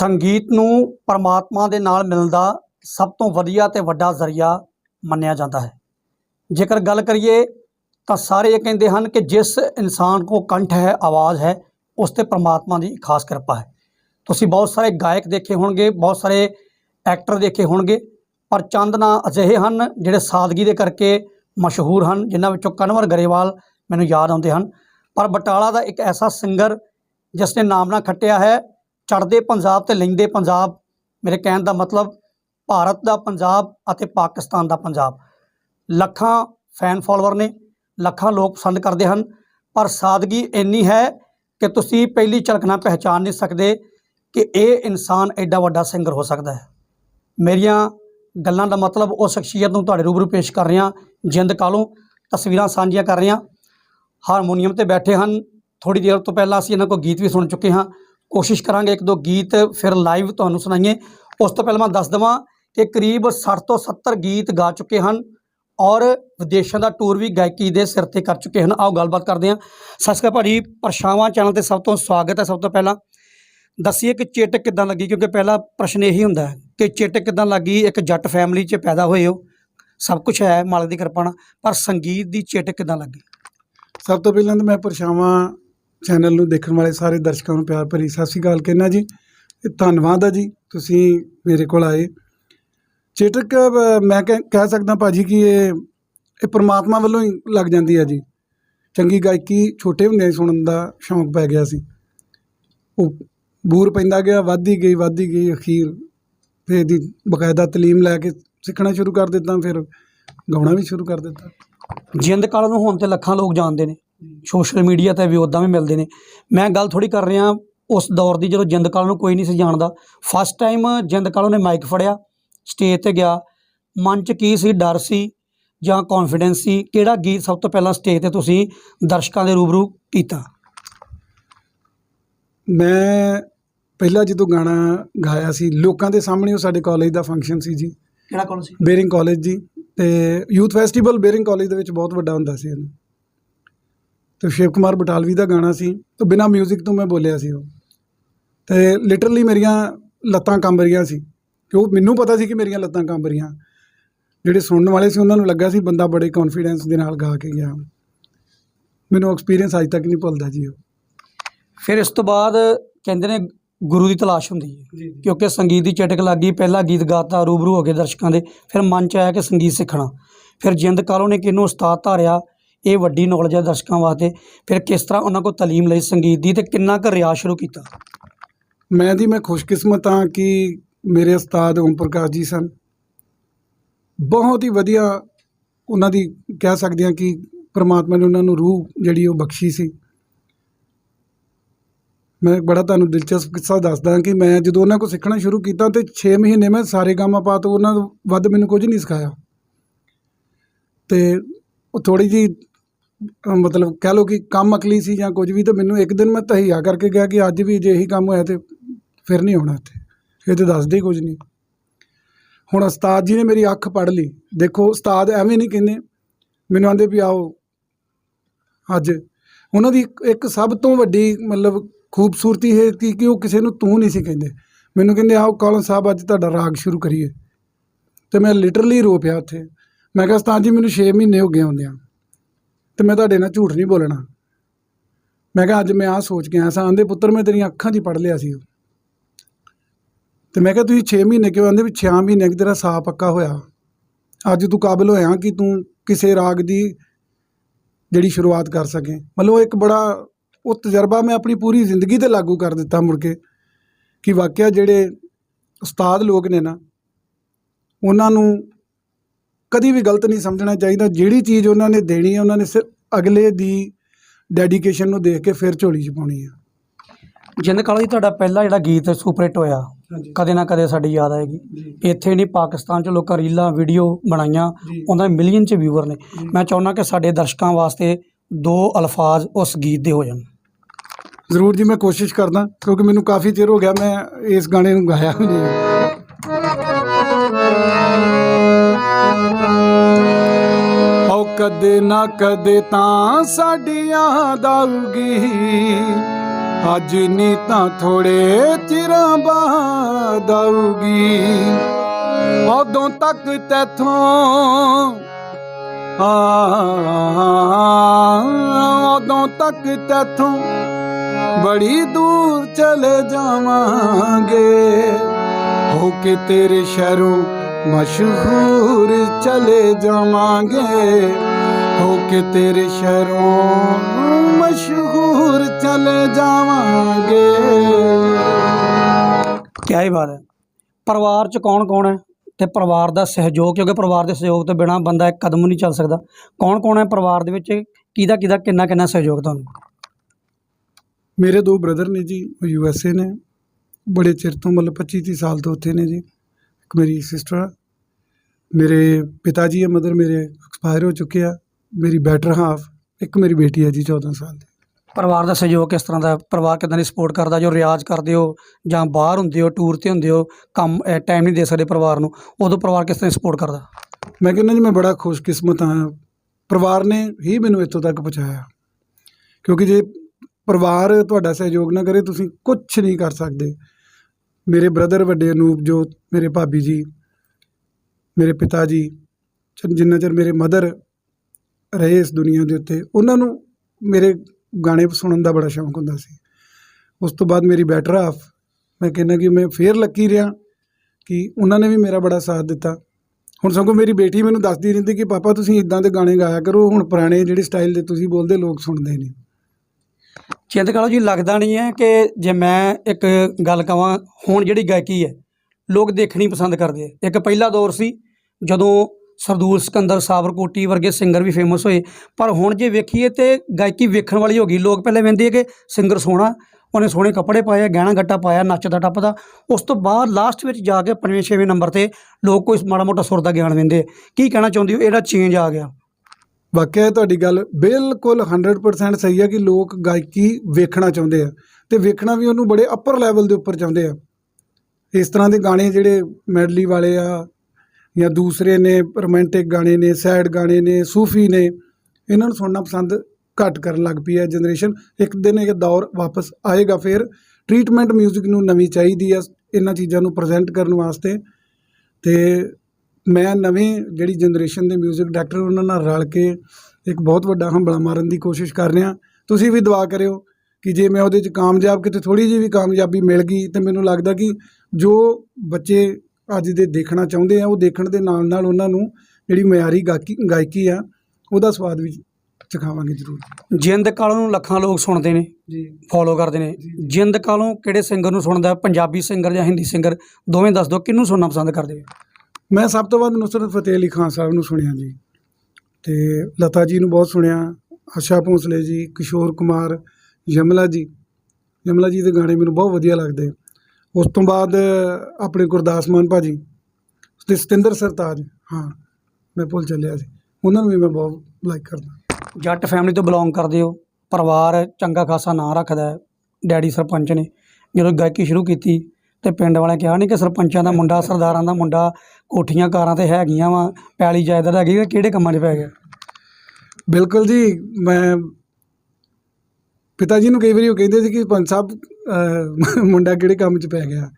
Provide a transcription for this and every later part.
ਸੰਗੀਤ ਨੂੰ ਪਰਮਾਤਮਾ ਦੇ ਨਾਲ ਮਿਲਣ ਦਾ ਸਭ ਤੋਂ ਵਧੀਆ ਤੇ ਵੱਡਾ ਜ਼ਰੀਆ ਮੰਨਿਆ ਜਾਂਦਾ ਹੈ। ਜੇਕਰ ਗੱਲ ਕਰੀਏ, ਤਾਂ ਸਾਰੇ ਇਹ ਕਹਿੰਦੇ ਹਨ ਕਿ ਜਿਸ ਇਨਸਾਨ ਕੋ ਕੰਠ ਹੈ, ਆਵਾਜ਼ ਹੈ, ਉਸ ਤੇ ਪਰਮਾਤਮਾ ਦੀ ਖਾਸ ਕਿਰਪਾ ਹੈ। ਤੁਸੀਂ ਬਹੁਤ ਸਾਰੇ ਗਾਇਕ ਦੇਖੇ ਹੋਣਗੇ, ਬਹੁਤ ਸਾਰੇ ਐਕਟਰ ਦੇਖੇ ਹੋਣਗੇ, ਪਰ ਚੰਦ ਨਾਂ ਅਜਿਹੇ ਹਨ ਜਿਹੜੇ ਸਾਦਗੀ ਦੇ ਕਰਕੇ ਮਸ਼ਹੂਰ ਹਨ, ਜਿਨ੍ਹਾਂ ਵਿੱਚੋਂ ਕਨਵਰ ਗਰੇਵਾਲ ਮੈਨੂੰ ਯਾਦ ਆਉਂਦੇ ਹਨ। ਪਰ ਬਟਾਲਾ ਦਾ ਇੱਕ ਐਸਾ ਸਿੰਗਰ, ਜਿਸ ਨੇ ਨਾਮ ਨਾ ਖੱਟਿਆ ਹੈ ਚੜ੍ਹਦੇ ਪੰਜਾਬ ਤੇ ਲੈਂਦੇ ਪੰਜਾਬ, ਮੇਰੇ ਕਹਿਣ ਦਾ ਮਤਲਬ ਭਾਰਤ ਦਾ ਪੰਜਾਬ ਅਤੇ ਪਾਕਿਸਤਾਨ ਦਾ ਪੰਜਾਬ। ਲੱਖਾਂ ਫੈਨ ਫਾਲੋਅਰ ਨੇ, ਲੱਖਾਂ ਲੋਕ ਪਸੰਦ ਕਰਦੇ ਹਨ, ਪਰ ਸਾਦਗੀ ਇੰਨੀ ਹੈ ਕਿ ਤੁਸੀਂ ਪਹਿਲੀ ਝਲਕਣਾ ਨਾਲ ਪਹਿਚਾਨ ਨਹੀਂ ਸਕਦੇ ਕਿ ਇਹ ਇਨਸਾਨ ਐਡਾ ਵੱਡਾ ਸਿੰਗਰ ਹੋ ਸਕਦਾ ਹੈ। ਮੇਰੀਆਂ ਗੱਲਾਂ ਦਾ ਮਤਲਬ ਉਹ ਸ਼ਖਸੀਅਤ ਨੂੰ ਤੁਹਾਡੇ ਰੂਬਰੂ ਪੇਸ਼ ਕਰ ਰਿਹਾ, ਜਿੰਦ ਕਾਲੋਂ ਤਸਵੀਰਾਂ ਸਾਂਝੀਆਂ ਕਰ ਰਿਹਾ। ਹਾਰਮੋਨੀਅਮ ਤੇ ਬੈਠੇ ਹਨ ਥੋੜੀ ਦੇਰ ਤੋਂ ਪਹਿਲਾਂ ਅਸੀਂ ਇਹਨਾਂ ਕੋਲ ਗੀਤ ਵੀ ਸੁਣ ਚੁੱਕੇ ਹਾਂ। ਕੋਸ਼ਿਸ਼ ਕਰਾਂਗੇ ਇੱਕ ਦੋ ਗੀਤ ਫਿਰ ਲਾਈਵ ਤੁਹਾਨੂੰ ਸੁਣਾਈਏ। ਉਸ ਤੋਂ ਪਹਿਲਾਂ ਮੈਂ ਦੱਸ ਦਵਾਂ ਕਿ ਕਰੀਬ 60 ਤੋਂ 70 ਗੀਤ ਗਾ ਚੁੱਕੇ ਹਨ ਔਰ ਵਿਦੇਸ਼ਾਂ ਦਾ ਟੂਰ ਵੀ ਗਾਇਕੀ ਦੇ ਸਿਰ ਤੇ ਕਰ ਚੁੱਕੇ ਹਨ। ਆਓ ਗੱਲਬਾਤ ਕਰਦੇ ਹਾਂ। ਸਤਿ ਸ਼੍ਰੀ ਅਕਾਲ ਭਾਜੀ, ਪਰਛਾਵਾਂ ਚੈਨਲ ਤੇ ਸਭ ਤੋਂ ਸਵਾਗਤ ਹੈ ਸਭ ਤੋਂ ਪਹਿਲਾਂ। ਦੱਸੀਏ ਕਿ ਚਿੱਟ ਕਿੱਦਾਂ ਲੱਗੀ? ਕਿਉਂਕਿ ਪਹਿਲਾ ਪ੍ਰਸ਼ਨ ਇਹੀ ਹੁੰਦਾ ਹੈ ਕਿ ਚਿੱਟ ਕਿੱਦਾਂ ਲੱਗੀ? ਇੱਕ ਜੱਟ ਫੈਮਿਲੀ 'ਚ ਪੈਦਾ ਹੋਏ ਹੋ। ਸਭ ਕੁਝ ਹੈ ਮਾਲਕ ਦੀ ਕਿਰਪਾ ਨਾਲ। ਪਰ ਸੰਗੀਤ ਦੀ ਚਿੱਟ ਕਿੱਦਾਂ ਲੱਗੀ? ਸਭ ਤੋਂ ਪਹਿਲਾਂ ਤਾਂ ਮੈਂ ਪਰਛਾਵਾਂ ਚੈਨਲ ਨੂੰ ਦੇਖਣ ਵਾਲੇ ਸਾਰੇ ਦਰਸ਼ਕਾਂ ਨੂੰ ਪਿਆਰ ਭਰੀ ਸਤਿ ਸ਼੍ਰੀ ਅਕਾਲ ਕਹਿਣਾ ਜੀ ਤੇ ਧੰਨਵਾਦ ਆ ਜੀ, ਤੁਸੀਂ ਮੇਰੇ ਕੋਲ ਆਏ। ਚੇਟਕ ਮੈਂ ਕਹਿ ਕਹਿ ਸਕਦਾ ਭਾਜੀ ਕਿ ਇਹ ਇਹ ਪ੍ਰਮਾਤਮਾ ਵੱਲੋਂ ਹੀ ਲੱਗ ਜਾਂਦੀ ਹੈ ਜੀ। ਚੰਗੀ ਗਾਇਕੀ ਛੋਟੇ ਹੁੰਦੇ ਸੁਣਨ ਦਾ ਸ਼ੌਂਕ ਪੈ ਗਿਆ ਸੀ। ਉਹ ਬੂਰ ਪੈਂਦਾ ਗਿਆ, ਵੱਧਦੀ ਗਈ ਵੱਧਦੀ ਗਈ, ਅਖੀਰ ਫਿਰ ਇਹਦੀ ਬਕਾਇਦਾ ਤਾਲੀਮ ਲੈ ਕੇ ਸਿੱਖਣਾ ਸ਼ੁਰੂ ਕਰ ਦਿੱਤਾ, ਫਿਰ ਗਾਉਣਾ ਵੀ ਸ਼ੁਰੂ ਕਰ ਦਿੱਤਾ। ਜਿੰਦ ਕਾਲ ਨੂੰ ਹੁਣ ਤੇ ਲੱਖਾਂ ਲੋਕ ਜਾਣਦੇ ਨੇ। ਸੋਸ਼ਲ ਮੀਡੀਆ ਤੇ ਵੀ ਉਦਾਂ ਵੀ ਮਿਲਦੇ ਨੇ। ਮੈਂ ਗੱਲ ਥੋੜੀ ਕਰ ਰਿਹਾ ਉਸ ਦੌਰ ਦੀ ਜਦੋਂ ਜਿੰਦ ਕਾਲ ਨੂੰ ਕੋਈ ਨਹੀਂ ਸੀ ਜਾਣਦਾ। ਫਸਟ ਟਾਈਮ ਜਿੰਦ ਕਾਲੋਂ ਨੇ ਮਾਈਕ ਫੜਿਆ ਸਟੇਜ ਤੇ ਗਿਆ। ਮਨ 'ਚ ਕੀ ਸੀ? ਡਰ ਸੀ ਜਾਂ ਕੌਨਫੀਡੈਂਸ ਸੀ? ਕਿਹੜਾ ਗੀਤ ਸਭ ਤੋਂ ਪਹਿਲਾਂ ਸਟੇਜ ਤੇ ਤੁਸੀਂ ਦਰਸ਼ਕਾਂ ਦੇ ਰੂਬਰੂ ਕੀਤਾ? ਮੈਂ ਪਹਿਲਾਂ ਜਦੋਂ ਗਾਣਾ ਗਾਇਆ ਸੀ ਲੋਕਾਂ ਦੇ ਸਾਹਮਣੇ ਉਹ ਸਾਡੇ ਕਾਲਜ ਦਾ ਫੰਕਸ਼ਨ ਸੀ ਜੀ। ਕਿਹੜਾ ਕੌਣ ਸੀ? ਬੇਰਿੰਗ ਕਾਲਜ ਜੀ। ਤੇ ਯੂਥ ਫੈਸਟੀਵਲ ਬੇਰਿੰਗ ਕਾਲਜ ਦੇ ਵਿੱਚ ਬਹੁਤ ਵੱਡਾ ਹੁੰਦਾ ਸੀ ਇਹਨੂੰ। ਤੇ ਸ਼ਿਵ ਕੁਮਾਰ ਬਟਾਲਵੀ ਦਾ ਗਾਣਾ ਸੀ ਤੇ ਬਿਨਾ 뮤직 ਤੋਂ ਮੈਂ ਬੋਲਿਆ ਸੀ ਉਹ। ਤੇ ਲਿਟਰਲੀ ਮੇਰੀਆਂ ਲੱਤਾਂ ਕੰਬ ਰਹੀਆਂ ਸੀ। ਕਿ ਉਹ ਮੈਨੂੰ ਪਤਾ ਸੀ ਕਿ ਮੇਰੀਆਂ ਲੱਤਾਂ ਕੰਬ ਰਹੀਆਂ। ਜਿਹੜੇ ਸੁਣਨ ਵਾਲੇ ਸੀ ਉਹਨਾਂ ਨੂੰ ਲੱਗਾ ਸੀ ਬੰਦਾ ਬੜੇ ਕੌਨਫੀਡੈਂਸ ਦੇ ਨਾਲ ਗਾ ਕੇ ਗਿਆ। ਮੈਨੂੰ ਐਕਸਪੀਰੀਅੰਸ ਅੱਜ ਤੱਕ ਨਹੀਂ ਭੁੱਲਦਾ ਜੀ ਉਹ। ਫਿਰ ਇਸ ਤੋਂ ਬਾਅਦ ਕਹਿੰਦੇ ਨੇ ਗੁਰੂ ਦੀ ਤਲਾਸ਼ ਹੁੰਦੀ ਹੈ। ਕਿਉਂਕਿ ਸੰਗੀਤ ਦੀ ਚਟਕ ਲੱਗੀ ਪਹਿਲਾ ਗੀਤ ਗਾਤਾ ਰੂਬਰੂ ਹੋ ਗਏ ਦਰਸ਼ਕਾਂ ਦੇ ਫਿਰ ਮਨ ਚ ਆਇਆ ਕਿ ਸੰਗੀਤ ਸਿੱਖਣਾ। ਫਿਰ ਜਿੰਦ ਕਾਲੋਂ ਨੇ ਕਿਹਨੂੰ ਉਸਤਾਦ ਧਾਰਿਆ ਇਹ ਵੱਡੀ ਨੌਲੇਜ ਹੈ ਦਰਸ਼ਕਾਂ ਵਾਸਤੇ। ਫਿਰ ਕਿਸ ਤਰ੍ਹਾਂ ਉਹਨਾਂ ਕੋਲ ਤਾਲੀਮ ਲਈ, ਸੰਗੀਤ ਦੀ ਤੇ ਕਿੰਨਾ ਕੁ ਰਿਆਜ਼ ਸ਼ੁਰੂ ਕੀਤਾ? ਮੈਂ ਦੀ ਮੈਂ ਖੁਸ਼ਕਿਸਮਤ ਹਾਂ ਕਿ ਮੇਰੇ ਉਸਤਾਦ ਓਮ ਪ੍ਰਕਾਸ਼ ਜੀ ਸਨ। ਬਹੁਤ ਹੀ ਵਧੀਆ ਉਹਨਾਂ ਦੀ ਕਹਿ ਸਕਦੇ ਹਾਂ ਕਿ ਪ੍ਰਮਾਤਮਾ ਨੇ ਉਹਨਾਂ ਨੂੰ ਰੂਹ ਜਿਹੜੀ ਉਹ ਬਖਸ਼ੀ ਸੀ। ਮੈਂ ਬੜਾ ਤੁਹਾਨੂੰ ਦਿਲਚਸਪ ਕਿੱਸਾ ਦੱਸਦਾ ਕਿ ਮੈਂ ਜਦੋਂ ਉਹਨਾਂ ਕੋਲ ਸਿੱਖਣਾ ਸ਼ੁਰੂ ਕੀਤਾ ਤੇ 6 ਮਹੀਨੇ ਮੈਂ ਸਾਰੇ ਗਾਮਾ ਪਾ ਤੋਂ ਉਹਨਾਂ ਵੱਧ ਮੈਨੂੰ ਕੁਝ ਨਹੀਂ ਸਿਖਾਇਆ। ਤੇ ਉਹ ਥੋੜੀ ਜੀ ਮਤਲਬ ਕਹਿ ਲਓ ਕਿ ਕੰਮ ਅਕਲੀ ਸੀ ਜਾਂ ਕੁਝ ਵੀ, ਤਾਂ ਮੈਨੂੰ ਇੱਕ ਦਿਨ ਮੈਂ ਤਹੀਆ ਕਰਕੇ ਗਿਆ ਕਿ ਅੱਜ ਵੀ ਜੇ ਇਹੀ ਕੰਮ ਹੋਇਆ ਤੇ ਫਿਰ ਨਹੀਂ ਹੋਣਾ ਇੱਥੇ। ਇਹ ਤੇ ਦੱਸਦੇ ਹੀ ਕੁਝ ਨਹੀਂ। ਹੁਣ ਉਸਤਾਦ ਜੀ ਨੇ ਮੇਰੀ ਅੱਖ ਪੜ ਲਈ। ਦੇਖੋ, ਉਸਤਾਦ ਐਵੇਂ ਨਹੀਂ ਕਹਿੰਦੇ। ਮੈਨੂੰ ਆਂਦੇ ਵੀ ਆਓ ਅੱਜ। ਉਹਨਾਂ ਦੀ ਇੱਕ- ਸਭ ਤੋਂ ਵੱਡੀ ਮਤਲਬ ਖੂਬਸੂਰਤੀ ਹੈ ਕਿ ਉਹ ਕਿਸੇ ਨੂੰ ਤੂੰ ਨਹੀਂ ਸੀ ਕਹਿੰਦੇ। ਮੈਨੂੰ ਕਹਿੰਦੇ, ਆਓ ਕਾਲਨ ਸਾਹਿਬ, ਅੱਜ ਤੁਹਾਡਾ ਰਾਗ ਸ਼ੁਰੂ ਕਰੀਏ। ਤੇ ਮੈਂ ਲਿਟਰਲੀ ਰੋ ਪਿਆ ਉੱਥੇ। ਮੈਂ ਕਿਹਾ, ਉਸਤਾਦ ਜੀ, ਮੈਨੂੰ 6 ਮਹੀਨੇ ਹੋ ਗਏ ਹੁੰਦਿਆਂ ਤੇ ਮੈਂ ਤੁਹਾਡੇ ਨਾਲ ਝੂਠ ਨਹੀਂ ਬੋਲਣਾ। ਮੈਂ ਕਿਹਾ ਅੱਜ ਮੈਂ ਆਹ ਸੋਚ ਕੇ ਆਇਆ ਸਾਂ ਆਂਦੇ ਪੁੱਤਰ ਮੈਂ ਤੇਰੀਆਂ ਅੱਖਾਂ 'ਚ ਹੀ ਪੜ ਲਿਆ ਸੀ। ਉਹ ਤੇ ਮੈਂ ਕਿਹਾ ਤੁਸੀਂ 6 ਮਹੀਨੇ ਕਿਉਂ ਆਂਦੇ ਵੀ 6 ਮਹੀਨੇ ਕਿ ਤੇਰਾ ਸਾਹ ਪੱਕਾ ਹੋਇਆ? ਅੱਜ ਤੂੰ ਕਾਬਿਲ ਹੋਇਆ ਕਿ ਤੂੰ ਕਿਸੇ ਰਾਗ ਦੀ ਜਿਹੜੀ ਸ਼ੁਰੂਆਤ ਕਰ ਸਕੇ। ਮਤਲਬ ਉਹ ਇੱਕ ਬੜਾ ਉਹ ਤਜਰਬਾ ਮੈਂ ਆਪਣੀ ਪੂਰੀ ਜ਼ਿੰਦਗੀ ਤੇ ਲਾਗੂ ਕਰ ਦਿੱਤਾ ਮੁੜ ਕੇ ਕਿ ਵਾਕਿਆ ਜਿਹੜੇ ਉਸਤਾਦ ਲੋਕ ਨੇ ਨਾ, ਉਹਨਾਂ ਨੂੰ ਕਦੀ ਵੀ ਗਲਤ ਨਹੀਂ ਸਮਝਣਾ ਚਾਹੀਦਾ। ਜਿਹੜੀ ਚੀਜ਼ ਉਹਨਾਂ ਨੇ ਦੇਣੀ ਹੈ ਉਹਨਾਂ ਨੇ ਸਿਰ ਅਗਲੇ ਦੀ ਡੈਡੀਕੇਸ਼ਨ ਨੂੰ ਦੇਖ ਕੇ ਫਿਰ ਝੋਲੀ 'ਚ ਪਾਉਣੀ ਹੈ। ਜਿੰਦ ਕਾਲੋ ਜੀ ਤੁਹਾਡਾ ਪਹਿਲਾ ਜਿਹੜਾ ਗੀਤ ਸੁਪਰ ਹਿੱਟ ਹੋਇਆ ਕਦੇ ਨਾ ਕਦੇ ਸਾਡੀ ਯਾਦ ਆਏਗੀ। ਇੱਥੇ ਨਹੀਂ ਪਾਕਿਸਤਾਨ 'ਚ ਲੋਕਾਂ ਰੀਲਾਂ ਵੀਡੀਓ ਬਣਾਈਆਂ ਉਹਨਾਂ ਦੇ ਮਿਲੀਅਨ 'ਚ ਵਿਊਅਰ ਨੇ। ਮੈਂ ਚਾਹੁੰਦਾ ਕਿ ਸਾਡੇ ਦਰਸ਼ਕਾਂ ਵਾਸਤੇ ਦੋ ਅਲਫਾਜ਼ ਉਸ ਗੀਤ ਦੇ ਹੋ ਜਾਣ। ਜ਼ਰੂਰ ਜੀ ਮੈਂ ਕੋਸ਼ਿਸ਼ ਕਰਦਾ ਕਿਉਂਕਿ ਮੈਨੂੰ ਕਾਫੀ ਚਿਰ ਹੋ ਗਿਆ ਮੈਂ ਇਸ ਗਾਣੇ ਨੂੰ ਗਾਇਆ ਵੀ ਨਹੀਂ। ਓ ਕਦੇ ਨਾ ਕਦੇ ਤਾਂ ਸਾਡੀਆਂ ਯਾਦ ਅੱਜ ਨਹੀਂ ਤਾਂ ਥੋੜੇ ਚਿਰਾਂ ਬਾਅਦ ਆਊਗੀ। ਉਦੋਂ ਤੱਕ ਤੈਥੋਂ ਹਾਂ ਉਦੋਂ ਤੱਕ ਤੈਥੋਂ ਬੜੀ ਦੂਰ ਚਲੇ ਜਾਵਾਂਗੇ। ਹੋ ਕੇ ਤੇਰੇ ਸ਼ਹਿਰੋਂ ਮਸ਼ਹੂਰ ਚਲੇ ਜਾਵਾਂਗੇ। ਹੋ ਕੇ ਤੇਰੇ ਸ਼ਹਿਰੋਂ ਮਸ਼ਹੂਰ ਚਲੇ ਜਾਵਾਂਗੇ। ਕਿਆ ਹੀ ਬਾਤ ਹੈ। ਪਰਿਵਾਰ ਚ ਕੌਣ ਕੌਣ ਹੈ ਤੇ ਪਰਿਵਾਰ ਦਾ ਸਹਿਯੋਗ ਕਿਉਂਕਿ ਪਰਿਵਾਰ ਦੇ ਸਹਿਯੋਗ ਤੋਂ ਬਿਨਾ ਬੰਦਾ ਇੱਕ ਕਦਮ ਨਹੀਂ ਚੱਲ ਸਕਦਾ। ਕੌਣ ਕੌਣ ਹੈ ਪਰਿਵਾਰ ਦੇ ਵਿੱਚ? ਕਿਹਦਾ ਕਿਹਦਾ ਕਿੰਨਾ ਕਿੰਨਾ ਸਹਿਯੋਗ ਤੁਹਾਨੂੰ? ਮੇਰੇ ਦੋ ਬ੍ਰਦਰ ਨੇ ਜੀ ਉਹ ਯੂ ਐਸ ਏ ਨੇ। ਬੜੇ ਚਿਰ ਤੋਂ ਮਤਲਬ 25 30 ਸਾਲ ਤੋਂ ਉੱਥੇ ਨੇ ਜੀ। ਇੱਕ ਮੇਰੀ ਸਿਸਟਰ ਆ। ਮੇਰੇ ਪਿਤਾ ਜੀ ਆ ਮਦਰ ਮੇਰੇ ਐਕਸਪਾਇਰ ਹੋ ਚੁੱਕੇ ਆ। ਮੇਰੀ ਬੈਟਰ ਹਾਫ ਇੱਕ ਮੇਰੀ ਬੇਟੀ ਹੈ ਜੀ 14 ਸਾਲ ਦੀ। ਪਰਿਵਾਰ ਦਾ ਸਹਿਯੋਗ ਕਿਸ ਤਰ੍ਹਾਂ ਦਾ? ਪਰਿਵਾਰ ਕਿਦਾਂ ਦੀ ਸਪੋਰਟ ਕਰਦਾ? ਜੋ ਰਿਆਜ਼ ਕਰਦੇ ਹੋ ਜਾਂ ਬਾਹਰ ਹੁੰਦੇ ਹੋ ਟੂਰ ਤੇ ਹੁੰਦੇ ਹੋ ਕੰਮ ਟਾਈਮ ਨਹੀਂ ਦੇ ਸਕਦੇ ਪਰਿਵਾਰ ਨੂੰ ਉਦੋਂ ਪਰਿਵਾਰ ਕਿਸ ਤਰ੍ਹਾਂ ਸਪੋਰਟ ਕਰਦਾ? ਮੈਂ ਕਹਿੰਦਾ ਜੀ ਮੈਂ ਬੜਾ ਖੁਸ਼ਕਿਸਮਤ ਹਾਂ। ਪਰਿਵਾਰ ਨੇ ਹੀ ਮੈਨੂੰ ਇੱਥੋਂ ਤੱਕ ਪਹੁੰਚਾਇਆ। ਕਿਉਂਕਿ ਜੇ ਪਰਿਵਾਰ ਤੁਹਾਡਾ ਸਹਿਯੋਗ ਨਾ ਕਰੇ ਤੁਸੀਂ ਕੁਝ ਨਹੀਂ ਕਰ ਸਕਦੇ। ਮੇਰੇ ਬ੍ਰਦਰ ਵੱਡੇ ਅਨੂਪ, ਜੋ ਮੇਰੇ ਭਾਬੀ ਜੀ, ਮੇਰੇ ਪਿਤਾ ਜੀ, ਜਿੰਨਾ ਚਿਰ ਮੇਰੇ ਮਦਰ ਰਹੇ ਇਸ ਦੁਨੀਆ ਦੇ ਉੱਤੇ, ਉਹਨਾਂ ਨੂੰ ਮੇਰੇ ਗਾਣੇ ਸੁਣਨ ਦਾ ਬੜਾ ਸ਼ੌਂਕ ਹੁੰਦਾ ਸੀ। ਉਸ ਤੋਂ ਬਾਅਦ ਮੇਰੀ ਬੈਟਰ ਆਫ ਮੈਂ ਕਹਿੰਦਾ ਕਿ ਮੈਂ ਫੇਰ ਲੱਕੀ ਰਿਹਾ ਕਿ ਉਹਨਾਂ ਨੇ ਵੀ ਮੇਰਾ ਬੜਾ ਸਾਥ ਦਿੱਤਾ। ਹੁਣ ਸਗੋਂ ਮੇਰੀ ਬੇਟੀ ਮੈਨੂੰ ਦੱਸਦੀ ਰਹਿੰਦੀ ਕਿ, ਪਾਪਾ, ਤੁਸੀਂ ਇਦਾਂ ਦੇ ਗਾਣੇ ਗਾਇਆ ਕਰੋ, ਹੁਣ ਪੁਰਾਣੇ ਜਿਹੜੇ ਸਟਾਈਲ ਦੇ ਤੁਸੀਂ ਬੋਲਦੇ, ਲੋਕ ਸੁਣਦੇ ਨਹੀਂ। ਚਿੰਤ ਕਾਲੋ ਜੀ, ਲੱਗਦਾ ਨਹੀਂ ਹੈ ਕਿ ਜੇ ਮੈਂ ਇੱਕ ਗੱਲ ਕਵਾਂ, ਹੁਣ ਜਿਹੜੀ ਗਾਇਕੀ ਹੈ, ਲੋਕ ਦੇਖਣੀ ਪਸੰਦ ਕਰਦੇ ਆ। ਇੱਕ ਪਹਿਲਾ ਦੌਰ ਸੀ, ਜਦੋਂ ਸਰਦੂਲ ਸਿਕੰਦਰ ਸਾਬਰਕੋਟੀ ਵਰਗੇ ਸਿੰਗਰ ਵੀ ਫੇਮਸ ਹੋਏ। ਪਰ ਹੁਣ ਜੇ ਵੇਖੀਏ ਤੇ ਗਾਇਕੀ ਵੇਖਣ ਵਾਲੀ ਹੋ ਗਈ। ਲੋਕ ਪਹਿਲੇ ਕਹਿੰਦੇ ਆ ਕਿ ਸਿੰਗਰ ਸੋਹਣਾ, ਉਹਨੇ ਸੋਹਣੇ ਕੱਪੜੇ ਪਾਏ ਆ ਗਹਿਣਾ ਗੱਟਾ ਪਾਇਆ ਨੱਚਦਾ ਟੱਪਦਾ। ਉਸ ਤੋਂ ਬਾਅਦ ਲਾਸਟ ਵਿੱਚ ਜਾ ਕੇ ਪੰਜਵੇਂ, ਛੇਵੇਂ ਨੰਬਰ ਤੇ ਲੋਕ ਕੋਈ ਮਾੜਾ ਮੋਟਾ ਸੁਰ ਦਾ ਗਿਆਨ ਦਿੰਦੇ ਕੀ ਕਹਿਣਾ ਚਾਹੁੰਦੇ ਹੋ? ਇਹਦਾ ਚੇਂਜ ਆ ਗਿਆ। ਵਾਕਿਆ ਤੁਹਾਡੀ ਗੱਲ ਬਿਲਕੁਲ 100% ਸਹੀ ਹੈ ਕਿ ਲੋਕ ਗਾਇਕੀ ਵੇਖਣਾ ਚਾਹੁੰਦੇ ਆ ਤੇ ਵੇਖਣਾ ਵੀ ਉਹਨੂੰ ਬੜੇ ਅਪਰ ਲੈਵਲ ਦੇ ਉੱਪਰ ਚਾਹੁੰਦੇ ਆ। ਇਸ ਤਰ੍ਹਾਂ ਦੇ ਗਾਣੇ ਜਿਹੜੇ ਮੈਡਲੀ ਵਾਲੇ ਆ ਜਾਂ ਦੂਸਰੇ ਨੇ ਰੋਮਾਂਟਿਕ ਗਾਣੇ ਨੇ ਸੈਡ ਗਾਣੇ ਨੇ, ਸੂਫੀ ਨੇ, ਇਹਨਾਂ ਨੂੰ ਸੁਣਨਾ ਪਸੰਦ ਘੱਟ ਕਰਨ ਲੱਗ ਪਈ ਹੈ ਜਨਰੇਸ਼ਨ ਇੱਕ ਦਿਨ ਇਹ ਦੌਰ ਵਾਪਸ ਆਏਗਾ ਫਿਰ। ਟ੍ਰੀਟਮੈਂਟ 뮤직 ਨੂੰ ਨਵੀਂ ਚਾਹੀਦੀ ਹੈ ਇਹਨਾਂ ਚੀਜ਼ਾਂ ਨੂੰ ਪ੍ਰੈਜ਼ੈਂਟ ਕਰਨ ਵਾਸਤੇ ਤੇ ਮੈਂ ਨਵੇਂ ਜਿਹੜੀ ਜਨਰੇਸ਼ਨ ਦੇ 뮤직 ਡਾਇਰੈਕਟਰ ਉਹਨਾਂ ਨਾਲ ਰਲ ਕੇ ਇੱਕ ਬਹੁਤ ਵੱਡਾ ਹੰਬਲਾ ਮਾਰਨ ਦੀ ਕੋਸ਼ਿਸ਼ ਕਰ ਰਿਹਾ। ਤੁਸੀਂ ਵੀ ਦੁਆ ਕਰਿਓ ਕਿ ਜੇ ਮੈਂ ਉਹਦੇ 'ਚ ਕਾਮਯਾਬ ਕਿਤੇ ਥੋੜੀ ਜਿਹੀ ਵੀ ਕਾਮਯਾਬੀ ਮਿਲ ਗਈ ਤੇ ਮੈਨੂੰ ਲੱਗਦਾ ਕਿ ਜੋ ਬੱਚੇ ਅੱਜ ਦੇ ਦੇਖਣਾ ਚਾਹੁੰਦੇ ਆ ਉਹ ਦੇਖਣ ਦੇ ਨਾਲ ਨਾਲ ਉਹਨਾਂ ਨੂੰ ਜਿਹੜੀ ਮਿਆਰੀ ਗਾਇਕੀ ਗਾਇਕੀ ਆ ਉਹਦਾ ਸਵਾਦ ਵੀ ਚਖਾਵਾਂਗੇ ਜ਼ਰੂਰ। ਜਿੰਦ ਕਾਲੋਂ ਨੂੰ ਲੱਖਾਂ ਲੋਕ ਸੁਣਦੇ ਨੇ ਜੀ। ਫੋਲੋ ਕਰਦੇ ਨੇ। ਜਿੰਦ ਕਾਲੋਂ ਕਿਹੜੇ ਸਿੰਗਰ ਨੂੰ ਸੁਣਦਾ ਪੰਜਾਬੀ ਸਿੰਗਰ ਜਾਂ ਹਿੰਦੀ ਸਿੰਗਰ ਦੋਵੇਂ ਦੱਸ ਦਿਓ ਕਿਹਨੂੰ ਸੁਣਨਾ ਪਸੰਦ ਕਰਦੇ ਹੋ? ਮੈਂ ਸਭ ਤੋਂ ਵੱਧ ਨੁਸਰਤ ਫਤਿਹ ਅਲੀ ਖਾਨ ਸਾਹਿਬ ਨੂੰ ਸੁਣਿਆ ਜੀ। ਤੇ ਲਤਾ ਜੀ ਨੂੰ ਬਹੁਤ ਸੁਣਿਆ ਆਸ਼ਾ ਭੋਸਲੇ ਜੀ, ਕਿਸ਼ੋਰ ਕੁਮਾਰ, ਯਮਲਾ ਜੀ। ਯਮਲਾ ਜੀ ਦੇ ਗਾਣੇ ਮੈਨੂੰ ਬਹੁਤ ਵਧੀਆ ਲੱਗਦੇ। ਉਸ ਤੋਂ ਬਾਅਦ ਆਪਣੇ ਗੁਰਦਾਸ ਮਾਨ ਭਾਜੀ, ਤੇ ਸਤਿੰਦਰ ਸਰਤਾਜ, ਹਾਂ, ਮੈਂ ਭੁੱਲ ਚੱਲਿਆ ਸੀ। ਉਹਨਾਂ ਨੂੰ ਵੀ ਮੈਂ ਬਹੁਤ ਲਾਈਕ ਕਰਦਾ। ਜੱਟ ਫੈਮਿਲੀ ਤੋਂ ਬਿਲੋਂਗ ਕਰਦੇ ਹੋ। ਪਰਿਵਾਰ ਚੰਗਾ ਖਾਸਾ ਨਾਂ ਰੱਖਦਾ ਡੈਡੀ ਸਰਪੰਚ ਨੇ। ਜਦੋਂ ਗਾਇਕੀ ਸ਼ੁਰੂ ਕੀਤੀ, ਤੇ ਪਿੰਡ ਵਾਲਿਆਂ ਕਿਹਾ ਨਹੀਂ ਕਿ ਸਰਪੰਚਾਂ ਦਾ ਮੁੰਡਾ, ਸਰਦਾਰਾਂ ਦਾ ਮੁੰਡਾ ਕੋਠੀਆਂ ਕਾਰਾਂ ਤੇ ਹੈਗੀਆਂ ਵਾ ਪੈਲੀ ਜਾਇਦਾਦ ਹੈਗੀ ਕਿਹੜੇ ਕੰਮਾਂ 'ਚ ਪੈ ਗਿਆ? ਬਿਲਕੁਲ ਜੀ ਮੈਂ ਪਿਤਾ ਜੀ ਨੂੰ ਕਈ ਵਾਰੀ ਉਹ ਕਹਿੰਦੇ ਸੀ ਕਿ ਪੰਜ ਸਾਹਿਬ ਮੁੰਡਾ ਕਿਹੜੇ ਕੰਮ 'ਚ ਪੈ ਗਿਆ।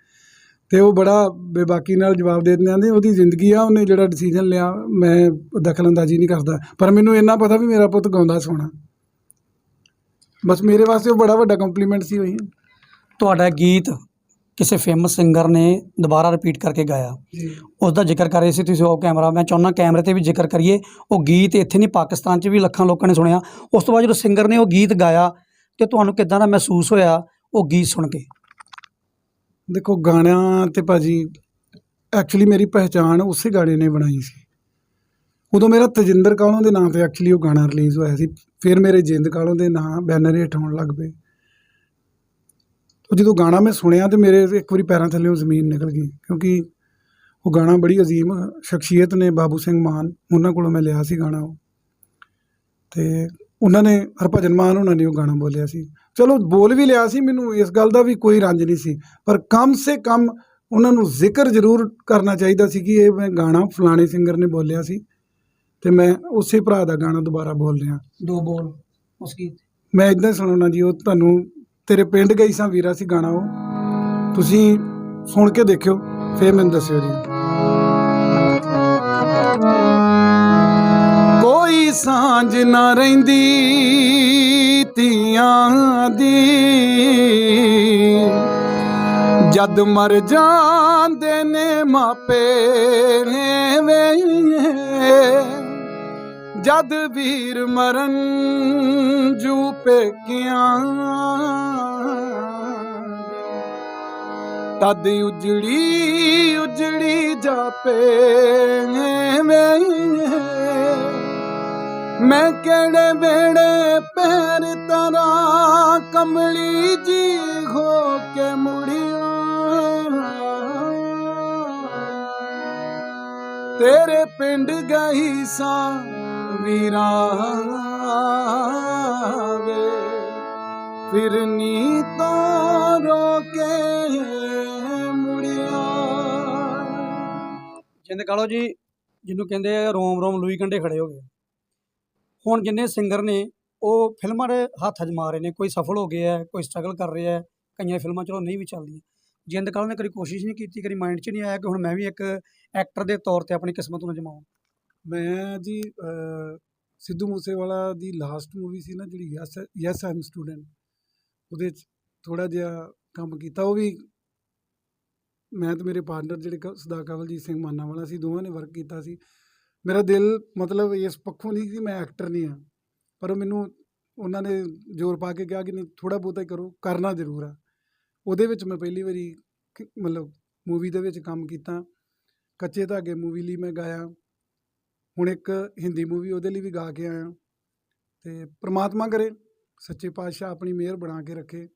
ਤੇ ਉਹ ਬੜਾ ਬੇਬਾਕੀ ਨਾਲ ਜਵਾਬ ਦੇ ਦਿੰਦੇ ਆਂਦੇ ਉਹਦੀ ਜ਼ਿੰਦਗੀ ਆ ਉਹਨੇ ਜਿਹੜਾ ਡਿਸੀਜਨ ਲਿਆ ਮੈਂ ਦਖਲਅੰਦਾਜ਼ੀ ਨਹੀਂ ਕਰਦਾ। ਪਰ ਮੈਨੂੰ ਇੰਨਾ ਪਤਾ ਵੀ ਮੇਰਾ ਪੁੱਤ ਗਾਉਂਦਾ ਸੋਹਣਾ। ਬਸ ਮੇਰੇ ਵਾਸਤੇ ਉਹ ਬੜਾ ਵੱਡਾ ਕੰਪਲੀਮੈਂਟ ਸੀ ਉਹੀ। ਤੁਹਾਡਾ ਗੀਤ ਕਿਸੇ ਫੇਮਸ ਸਿੰਗਰ ਨੇ ਦੁਬਾਰਾ ਰਿਪੀਟ ਕਰਕੇ ਗਾਇਆ। ਉਸ ਦਾ ਜ਼ਿਕਰ ਕਰ ਰਹੇ ਸੀ ਤੁਸੀਂ ਉਹ ਕੈਮਰਾ ਮੈਂ ਚਾਹੁੰਦਾ ਕੈਮਰੇ ਤੇ ਵੀ ਜ਼ਿਕਰ ਕਰੀਏ। ਉਹ ਗੀਤ ਇੱਥੇ ਨਹੀਂ ਪਾਕਿਸਤਾਨ 'ਚ ਵੀ ਲੱਖਾਂ ਲੋਕਾਂ ਨੇ ਸੁਣਿਆ। ਉਸ ਤੋਂ ਬਾਅਦ ਜਦੋਂ ਸਿੰਗਰ ਨੇ ਉਹ ਗੀਤ ਗਾਇਆ ਤੇ ਤੁਹਾਨੂੰ ਕਿਦਾਂ ਦਾ ਮਹਿਸੂਸ ਹੋਇਆ ਉਹ ਗੀਤ ਸੁਣ ਕੇ? ਦੇਖੋ ਗਾਣਿਆਂ ਤੇ ਭਾਜੀ ਐਕਚੁਅਲੀ ਮੇਰੀ ਪਹਿਚਾਣ ਉਸੇ ਗਾਣੇ ਨੇ ਬਣਾਈ ਸੀ। ਉਦੋਂ ਮੇਰਾ ਤਜਿੰਦਰ ਕਾਲੋਂ ਦੇ ਨਾਂ ਤੇ ਐਕਚੁਅਲੀ ਉਹ ਗਾਣਾ ਰਿਲੀਜ਼ ਹੋਇਆ ਸੀ। ਫਿਰ ਮੇਰੇ ਜਿੰਦ ਕਾਲੋਂ ਦੇ ਨਾਂ ਬੈਨਰ ਹੇਠ ਆਉਣ ਲੱਗ ਪਏ। ਉਹ ਜਦੋਂ ਗਾਣਾ ਮੈਂ ਸੁਣਿਆ ਤੇ ਮੇਰੇ ਇੱਕ ਵਾਰੀ ਪੈਰਾਂ ਥੱਲੇੋਂ ਜ਼ਮੀਨ ਨਿਕਲ ਗਈ ਕਿਉਂਕਿ ਉਹ ਗਾਣਾ ਬੜੀ ਅਜ਼ੀਮ ਸ਼ਖਸੀਅਤ ਨੇ ਬਾਬੂ ਸਿੰਘ ਮਾਨ ਉਹਨਾਂ ਕੋਲੋਂ ਮੈਂ ਲਿਆ ਸੀ ਗਾਣਾ ਉਹ। ਤੇ ਉਹਨਾਂ ਨੇ ਹਰਭਜਨ ਮਾਨ ਉਹਨਾਂ ਨੇ ਉਹ ਗਾਣਾ ਬੋਲਿਆ ਸੀ। ਚਲੋ ਬੋਲ ਵੀ ਲਿਆ ਸੀ ਮੈਨੂੰ ਇਸ ਗੱਲ ਦਾ ਵੀ ਕੋਈ ਰੰਜ ਨਹੀਂ ਸੀ ਪਰ ਕਮ ਸੇ ਕਮ ਉਹਨਾਂ ਨੂੰ ਜ਼ਿਕਰ ਜ਼ਰੂਰ ਕਰਨਾ ਚਾਹੀਦਾ ਸੀ ਕਿ ਇਹ ਮੈਂ ਗਾਣਾ ਫਲਾਣੇ ਸਿੰਗਰ ਨੇ ਬੋਲਿਆ ਸੀ ਤੇ ਮੈਂ ਉਸੇ ਭਰਾ ਦਾ ਗਾਣਾ ਦੁਬਾਰਾ ਬੋਲ ਰਿਹਾ। ਦੋ ਬੋਲ ਉਸ ਗੀਤ। ਮੈਂ ਇਦਾਂ ਸੁਣਾਉਣਾ ਜੀ ਉਹ ਤੁਹਾਨੂੰ ਤੇਰੇ ਪਿੰਡ ਗਈ ਸਾਂ ਵੀਰਾ ਸੀ ਗਾਣਾ ਉਹ। ਤੁਸੀਂ ਸੁਣ ਕੇ ਦੇਖਿਓ, ਫੇਰ ਮੈਨੂੰ ਦੱਸਿਓ ਜੀ। ਕੋਈ ਸਾਂਝ ਨਾ ਰਹਿੰਦੀ ਧੀਆਂ ਦੀ। ਜਦ ਮਰ ਜਾਂਦੇ ਨੇ ਮਾਪੇ ਵੇ। ਜਦ ਵੀਰ ਮਰਨ ਜੂ ਪੇਕਿਆਂ ਤਦ ਉਜੜੀ ਉਜੜੀ ਜਾਪੇ ਮੈਂ। ਮੈਂ ਕਿਹੜੇ ਵੇੜੇ ਪੈਰ ਤਰਾ ਕਮਲੀ ਜੀ ਹੋ ਕੇ ਮੁੜਿਆ। ਤੇਰੇ ਪਿੰਡ ਗਈ ਸਾਂ ਵੀਰਾ ਵੇ ਫਿਰਨੀ ਤੋਂ ਰੋ ਮੁੜਿਆ। ਜਿੰਦ ਕਾਲੋ ਜੀ ਜਿਹਨੂੰ ਕਹਿੰਦੇ ਆ ਰੋਮ ਰੋਮ ਲੂਈ ਕੰਡੇ ਖੜੇ ਹੋ ਗਏ। ਹੁਣ ਜਿੰਨੇ ਸਿੰਗਰ ਨੇ ਉਹ ਫਿਲਮਾਂ ਦੇ ਹੱਥ ਅਜਮਾ ਰਹੇ ਨੇ। ਕੋਈ ਸਫਲ ਹੋ ਗਿਆ ਹੈ, ਕੋਈ ਸਟਰਗਲ ਕਰ ਰਿਹਾ ਹੈ ਕਈਆਂ ਫਿਲਮਾਂ ਚਲੋ ਨਹੀਂ ਵੀ ਚੱਲਦੀਆਂ। ਜਿੰਦ ਕਾਲੋ ਨੇ ਕਦੀ ਕੋਸ਼ਿਸ਼ ਨਹੀਂ ਕੀਤੀ ਕਦੀ ਮਾਈਂਡ 'ਚ ਨਹੀਂ ਆਇਆ ਕਿ ਹੁਣ ਮੈਂ ਵੀ ਇੱਕ ਐਕਟਰ ਦੇ ਤੌਰ ਤੇ ਆਪਣੀ ਕਿਸਮਤ ਨੂੰ ਅਜਮਾਵਾਂ ਮੈਂ ਜੀ ਸਿੱਧੂ ਮੂਸੇਵਾਲਾ ਦੀ ਲਾਸਟ ਮੂਵੀ ਸੀ ਨਾ ਜਿਹੜੀ ਯੈਸ ਯੈਸ ਆਮ ਸਟੂਡੈਂਟ ਉਹਦੇ ਚ ਥੋੜਾ ਜਿਹਾ ਕੰਮ ਕੀਤਾ, ਉਹ ਵੀ ਮੈਂ ਤੇ ਮੇਰੇ ਪਾਰਟਨਰ ਜਿਹੜੇ ਕ- ਸਦਾ ਕਵਲਜੀਤ ਸਿੰਘ ਮਾਨਾ ਵਾਲਾ ਸੀ, ਦੋਵਾਂ ਨੇ ਵਰਕ ਕੀਤਾ ਸੀ। ਮੇਰਾ ਦਿਲ ਮਤਲਬ ਇਸ ਪੱਖੋਂ ਨਹੀਂ ਕਿ ਮੈਂ ਐਕਟਰ ਨਹੀਂ ਆ ਪਰ ਉਹ ਮੈਨੂੰ ਉਹਨਾਂ ਨੇ ਜ਼ੋਰ ਪਾ ਕੇ ਕਿਹਾ ਕਿ ਨਹੀਂ ਥੋੜਾ ਬਹੁਤਾ ਹੀ ਕਰੋ, ਕਰਨਾ ਜ਼ਰੂਰ ਆ। ਉਹਦੇ ਵਿੱਚ ਮੈਂ ਪਹਿਲੀ ਵਾਰੀ ਮਤਲਬ ਮੂਵੀ ਦੇ ਵਿੱਚ ਕੰਮ ਕੀਤਾ, ਕੱਚੇ ਧਾਗੇ ਮੂਵੀ ਲਈ ਮੈਂ ਗਾਇਆ। ਹੁਣ ਇੱਕ ਹਿੰਦੀ ਮੂਵੀ ਉਹਦੇ ਲਈ ਵੀ ਗਾ ਕੇ ਆਇਆ। ਤੇ ਪ੍ਰਮਾਤਮਾ ਕਰੇ ਸੱਚੇ ਪਾਤਸ਼ਾਹ ਆਪਣੀ ਮਿਹਰ ਬਣਾ ਕੇ ਰੱਖੇ।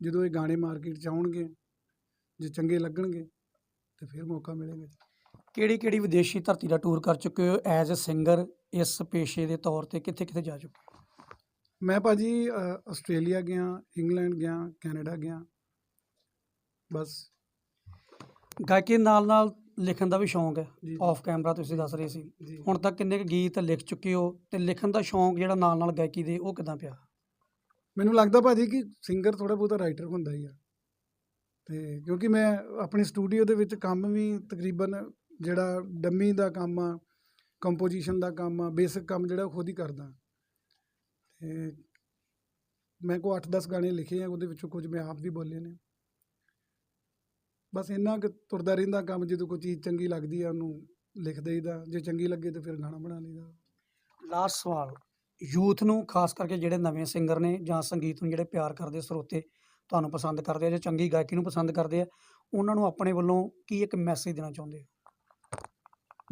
ਜਦੋਂ ਇਹ ਗਾਣੇ ਮਾਰਕੀਟ 'ਚ ਆਉਣਗੇ ਜੇ ਚੰਗੇ ਲੱਗਣਗੇ ਤੇ ਫਿਰ ਮੌਕਾ ਮਿਲੇਗਾ ਕਿਹੜੀ ਕਿਹੜੀ ਵਿਦੇਸ਼ੀ ਧਰਤੀ ਦਾ ਟੂਰ ਕਰ ਚੁੱਕੇ ਹੋ ਐਜ਼ ਅ ਸਿੰਗਰ ਇਸ ਪੇਸ਼ੇ ਦੇ ਤੌਰ ਤੇ ਕਿੱਥੇ ਕਿੱਥੇ ਜਾ ਚੁੱਕੇ? ਮੈਂ ਭਾਜੀ ਆਸਟ੍ਰੇਲੀਆ ਗਿਆ ਇੰਗਲੈਂਡ ਗਿਆ ਕੈਨੇਡਾ ਗਿਆ ਬਸ। ਗਾਇਕੀ ਨਾਲ ਨਾਲ ਲਿਖਣ ਦਾ ਵੀ ਸ਼ੌਂਕ ਹੈ। ਜੀ ਆਫ ਕੈਮਰਾ ਤੁਸੀਂ ਦੱਸ ਰਹੇ ਸੀ। ਜੀ। ਹੁਣ ਤੱਕ ਕਿੰਨੇ ਕੁ ਗੀਤ ਲਿਖ ਚੁੱਕੇ ਹੋ ਤੇ ਲਿਖਣ ਦਾ ਸ਼ੌਂਕ ਜਿਹੜਾ ਨਾਲ ਨਾਲ ਗਾਇਕੀ ਦੇ ਉਹ ਕਿਦਾਂ ਪਿਆ? ਮੈਨੂੰ ਲੱਗਦਾ ਭਾਜੀ ਕਿ ਸਿੰਗਰ ਥੋੜਾ ਬਹੁਤਾ ਰਾਈਟਰ ਹੁੰਦਾ ਹੀ ਆ। ਤੇ ਕਿਉਂਕਿ ਮੈਂ ਆਪਣੇ ਸਟੂਡੀਓ ਦੇ ਵਿੱਚ ਕੰਮ ਵੀ ਤਕਰੀਬਨ ਜਿਹੜਾ ਡੰਮੀ ਦਾ ਕੰਮ ਆ ਕੰਪੋਜੀਸ਼ਨ ਦਾ ਕੰਮ ਆ ਬੇਸਿਕ ਕੰਮ ਜਿਹੜਾ ਉਹ ਖੁਦ ਹੀ ਕਰਦਾ। ਤੇ ਮੈਂ ਕੋ 8-10 ਗਾਣੇ ਲਿਖੇ ਆ ਉਹਦੇ ਵਿੱਚੋਂ ਕੁਝ ਮੈਂ ਆਪ ਵੀ ਬੋਲੇ ਨੇ। ਬਸ ਇੰਨਾ ਕੁ ਤੁਰਦਾ ਰਹਿੰਦਾ ਕੰਮ ਜਦੋਂ ਕੋਈ ਚੀਜ਼ ਚੰਗੀ ਲੱਗਦੀ ਆ ਉਹਨੂੰ ਲਿਖ ਦੇਈਦਾ। ਜੇ ਚੰਗੀ ਲੱਗੇ ਤਾਂ ਫਿਰ ਗਾਣਾ ਬਣਾ ਲਈਦਾ। ਲਾਸਟ ਸਵਾਲ। ਯੂਥ ਨੂੰ ਖਾਸ ਕਰਕੇ ਜਿਹੜੇ ਨਵੇਂ ਸਿੰਗਰ ਨੇ ਜਾਂ ਸੰਗੀਤ ਨੂੰ ਜਿਹੜੇ ਪਿਆਰ ਕਰਦੇ ਸਰੋਤੇ ਤੁਹਾਨੂੰ ਪਸੰਦ ਕਰਦੇ ਆ ਜਾਂ ਚੰਗੀ ਗਾਇਕੀ ਨੂੰ ਪਸੰਦ ਕਰਦੇ ਆ ਉਹਨਾਂ ਨੂੰ ਆਪਣੇ ਵੱਲੋਂ ਕੀ ਇੱਕ ਮੈਸੇਜ ਦੇਣਾ ਚਾਹੁੰਦੇ ਹੋ?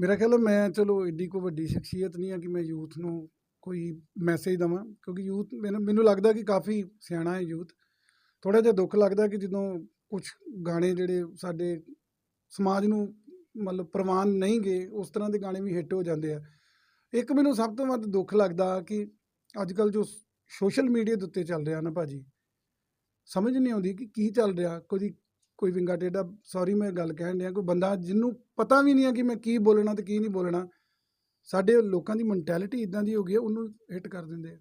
ਮੇਰਾ ਖਿਆਲ ਹੈ ਮੈਂ ਚਲੋ ਏਡੀ ਕੋਈ ਵੱਡੀ ਸ਼ਖਸੀਅਤ ਨਹੀਂ ਆ ਕਿ ਮੈਂ ਯੂਥ ਨੂੰ ਕੋਈ ਮੈਸੇਜ ਦਵਾਂ ਕਿਉਂਕਿ ਯੂਥ ਮੈਨੂੰ ਲੱਗਦਾ ਕਿ ਕਾਫੀ ਸਿਆਣਾ ਹੈ ਯੂਥ। ਥੋੜਾ ਜਿਹਾ ਦੁੱਖ ਲੱਗਦਾ ਕਿ ਜਦੋਂ ਕੁਝ ਗਾਣੇ ਜਿਹੜੇ ਸਾਡੇ ਸਮਾਜ ਨੂੰ ਮਤਲਬ ਪ੍ਰਵਾਨ ਨਹੀਂ ਗਏ, ਉਸ ਤਰ੍ਹਾਂ ਦੇ ਗਾਣੇ ਵੀ ਹਿੱਟ ਹੋ ਜਾਂਦੇ ਆ। ਇੱਕ ਮੈਨੂੰ ਸਭ ਤੋਂ ਵੱਧ ਦੁੱਖ ਲੱਗਦਾ ਕਿ ਅੱਜ ਕੱਲ ਜੋ ਸੋਸ਼ਲ ਮੀਡੀਆ ਦੇ ਉੱਤੇ ਚੱਲ ਰਿਹਾ ਨਾ ਭਾਜੀ, ਸਮਝ ਨਹੀਂ ਆਉਂਦੀ ਕਿ ਕੀ ਚੱਲ ਰਿਹਾ। ਕੋਈ ਕੋਈ ਵਿੰਗਾ ਟੇਡਾ ਸੌਰੀ ਮੈਂ ਗੱਲ ਕਹਿਣ ਡਿਆ, ਕੋਈ ਬੰਦਾ ਜਿਹਨੂੰ ਪਤਾ ਵੀ ਨਹੀਂ ਆ ਕਿ ਮੈਂ ਕੀ ਬੋਲਣਾ ਤੇ ਕੀ ਨਹੀਂ ਬੋਲਣਾ, ਸਾਡੇ ਲੋਕਾਂ ਦੀ ਮੈਂਟੈਲਿਟੀ ਇਦਾਂ ਦੀ ਹੋ ਗਈ ਹੈ ਉਹਨੂੰ ਹਿੱਟ ਕਰ ਦਿੰਦੇ ਆ।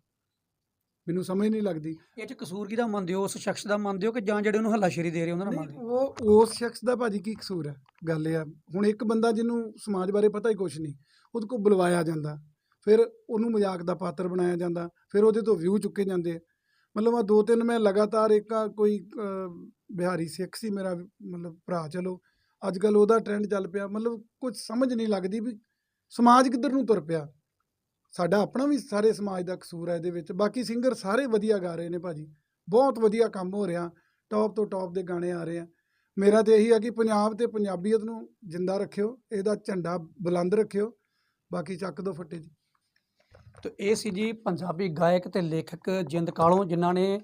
ਮੈਨੂੰ ਸਮਝ ਨਹੀਂ ਲੱਗਦੀ। ਇਹ ਚ ਕਸੂਰ ਕਿਹਦਾ ਮੰਨਦੇ ਹੋ? ਉਸ ਸ਼ਖਸ ਦਾ ਮੰਨਦੇ ਹੋ ਕਿ ਜਾਂ ਜਿਹੜੇ ਉਹਨੂੰ ਹੱਲਾਸ਼ੇਰੀ ਦੇ ਰਹੇ ਉਹਨਾਂ ਦਾ ਨਹੀਂ, ਮੰਨਦੇ ਹੋ? ਉਹ ਉਸ ਸ਼ਖਸ ਦਾ ਭਾਜੀ ਕੀ ਕਸੂਰ ਹੈ? ਗੱਲ ਇਹ ਆ। ਹੁਣ ਇੱਕ ਬੰਦਾ ਜਿਹਨੂੰ ਸਮਾਜ ਬਾਰੇ ਪਤਾ ਹੀ ਕੁਝ ਨਹੀਂ ਉਹਦੇ ਕੋਲ ਬੁਲਵਾਇਆ ਜਾਂਦਾ। ਫਿਰ ਉਹਨੂੰ ਮਜ਼ਾਕ ਦਾ ਪਾਤਰ ਬਣਾਇਆ ਜਾਂਦਾ। ਫਿਰ ਉਹਦੇ ਤੋਂ ਵਿਊ ਚੁੱਕੇ ਜਾਂਦੇ ਆ। ਮਤਲਬ ਆ ਦੋ ਤਿੰਨ ਮੈਂ ਲਗਾਤਾਰ ਇੱਕ ਆ ਕੋਈ ਅਹ, ਬਿਹਾਰੀ ਸਿੱਖ ਸੀ ਮੇਰਾ ਮਤਲਬ ਭਰਾ ਚਲੋ। ਅੱਜ ਕੱਲ ਉਹਦਾ ਟ੍ਰੈਂਡ ਚੱਲ ਪਿਆ। ਮਤਲਬ ਕੁਝ ਸਮਝ ਨਹੀਂ ਲੱਗਦੀ ਵੀ ਸਮਾਜ ਕਿੱਧਰ ਨੂੰ ਤੁਰ ਪਿਆ। ਸਾਡਾ ਆਪਣਾ ਵੀ ਸਾਰੇ ਸਮਾਜ ਦਾ ਕਸੂਰ ਹੈ ਇਹਦੇ ਵਿੱਚ। ਬਾਕੀ ਸਿੰਗਰ ਸਾਰੇ ਵਧੀਆ ਗਾ ਰਹੇ ਨੇ ਭਾਜੀ। ਬਹੁਤ ਵਧੀਆ ਕੰਮ ਹੋ ਰਿਹਾ। ਟੌਪ ਤੋਂ ਟੌਪ ਦੇ ਗਾਣੇ ਆ ਰਹੇ ਆ। ਮੇਰਾ ਤੇ ਇਹੀ ਆ ਕਿ ਪੰਜਾਬ ਤੇ ਪੰਜਾਬੀਅਤ ਨੂੰ ਜਿੰਦਾ ਰੱਖਿਓ। ਇਹਦਾ ਝੰਡਾ ਬੁਲੰਦ ਰੱਖਿਓ। ਬਾਕੀ ਚੱਕ ਦੋ ਫੱਟੇ ਜੀ। ਤੇ ਇਹ ਸੀ ਜੀ ਪੰਜਾਬੀ ਗਾਇਕ ਤੇ ਲੇਖਕ ਜਿੰਦ ਕਾਲੋਂ, ਜਿਨ੍ਹਾਂ ਨੇ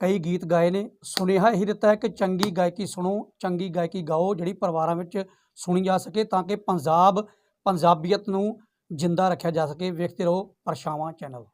ਕਈ ਗੀਤ ਗਾਏ ਨੇ। ਸੁਨੇਹਾ ਇਹੀ ਦਿੱਤਾ ਹੈ ਕਿ ਚੰਗੀ ਗਾਇਕੀ ਸੁਣੋ, ਚੰਗੀ ਗਾਇਕੀ ਗਾਓ, ਜਿਹੜੀ ਪਰਿਵਾਰਾਂ ਵਿੱਚ ਸੁਣੀ ਜਾ ਸਕੇ, ਤਾਂ ਕਿ ਪੰਜਾਬ, ਪੰਜਾਬੀਅਤ ਨੂੰ ਜਿੰਦਾ ਰੱਖਿਆ ਜਾ ਸਕੇ। ਵੇਖਦੇ ਰਹੋ ਪਰਛਾਵਾਂ ਚੈਨਲ।